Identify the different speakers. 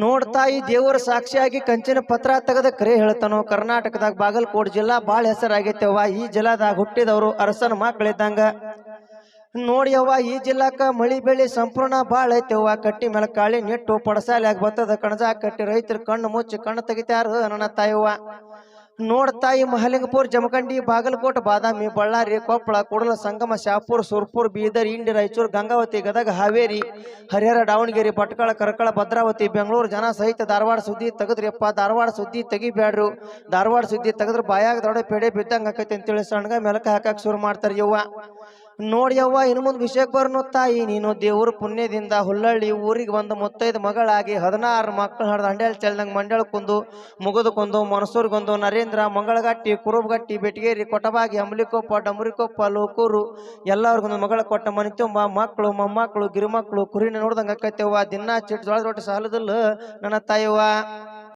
Speaker 1: ನೋಡ್ತಾಯಿ ದೇವರ ಸಾಕ್ಷಿಯಾಗಿ ಕಂಚಿನ ಪತ್ರ ತೆಗೆದ ಕರೆ ಹೇಳ್ತಾನೋ. ಕರ್ನಾಟಕದಾಗ ಬಾಗಲಕೋಟ್ ಜಿಲ್ಲಾ ಬಾಳ ಹೆಸರಾಗೈತೆವ್ವ. ಈ ಜಿಲ್ಲಾದಾಗ ಹುಟ್ಟಿದವರು ಅರಸನ ಮಕ್ಕಳಿದ್ದಂಗ. ನೋಡಿ ಅವ್ವ, ಈ ಜಿಲ್ಲಾಕ ಮಳಿ ಬೆಳಿ ಸಂಪೂರ್ಣ ಬಾಳ ಐತೆವ್ವ. ಕಟ್ಟಿ ಮೇಲೆ ಕಾಳಿ ನೆಟ್ಟು ಆಗಿ ಬತ್ತದ ಕಣಜ. ಕಟ್ಟಿ ರೈತರು ಕಣ್ಣು ಮುಚ್ಚಿ ಕಣ್ಣು ತೆಗಿತಾರ ನನ್ನ ತಾಯವ್ವ. ನೋಡ್ತಾಯಿ ಮಹಲಿಂಗಪುರ, ಜಮಖಂಡಿ, ಬಾಗಲಕೋಟ, ಬಾದಾಮಿ, ಬಳ್ಳಾರಿ ಕೊಪ್ಪಳ ಕೂಡಲ, ಸಂಗಮ, ಶಾಪುರ್, ಸುರ್ಪುರ್, ಬೀದರ್ ಇಂಡಿ ರಾಯಚೂರು, ಗಂಗಾವತಿ, ಗದಗ, ಹಾವೇರಿ, ಹರಿಹರ, ದಾವಣಗೆರೆ ಭಟ್ಕಳ ಕರಕಳ, ಭದ್ರಾವತಿ, ಬೆಂಗಳೂರು, ಜನ ಸಹಿತ ಧಾರವಾಡ ಸುದ್ದಿ ತೆಗೆದ್ರಿಯಪ್ಪ. ಧಾರವಾಡ ಸುದ್ದಿ ತೆಗಿಬ್ಯಾಡ್ರು. ಧಾರವಾಡ ಸುದ್ದಿ ತೆಗೆದ್ರೆ ಬಾಯಾಗ ದೊಡ್ಡ ಪೇಡೆ ಬಿದ್ದಂಗ ಆಕೈತಿ ಅಂತೇಳಿ ಸಣ್ಣಗ ಮೆಲಕ ಹಾಕಕ್ಕೆ ಶುರು ಮಾಡ್ತಾರೆ ಯವ್ವ. ನೋಡಿ ಯವ್ವ ಇನ್ನು ಮುಂದೆ ವಿಷಯಕ್ಕೆ ಬರ್ನು ತಾಯಿ, ನೀನು ದೇವ್ರ ಪುಣ್ಯದಿಂದ ಹುಲ್ಲಳ್ಳಿ ಊರಿಗೆ ಬಂದು ಮುತ್ತೈದು ಮಗಳಾಗಿ ಹದಿನಾರು ಮಕ್ಕಳು ಹಡ್ದು ಹಂಡ್ಯಾಳ್ ಚೆಲ್ದಂಗೆ ಕುಂದು ಮುಗದಕ್ಕೊಂದು ಮನಸೂರ್ಗೊಂದು ನರೇಂದ್ರ, ಮಂಗಳಗಟ್ಟಿ, ಕುರುಬಗಟ್ಟಿ, ಬೆಟಗೇರಿ, ಕೊಟಬಾಗಿ, ಅಂಬ್ಲಿಕೊಪ್ಪ, ಡಮರಿಕೊಪ್ಪ, ಲೋಕೂರು, ಎಲ್ಲರಿಗೊಂದು ಮಗಳ ಕೊಟ್ಟ ಮನೆ ತುಂಬ ಮಕ್ಕಳು ಮೊಮ್ಮಕ್ಕಳು ಗಿರಿಮಕ್ಕಳು ಕುರಿನ ನೋಡ್ದಂಗೆ ಅಕ್ಕೈತೆವ್ವ ದಿನ ಚಿಟ್ಟು ಜೋಳದ ರೊಟ್ಟಿ ಸಾಲದಲ್ಲ ನನ್ನ ತಾಯವ್ವ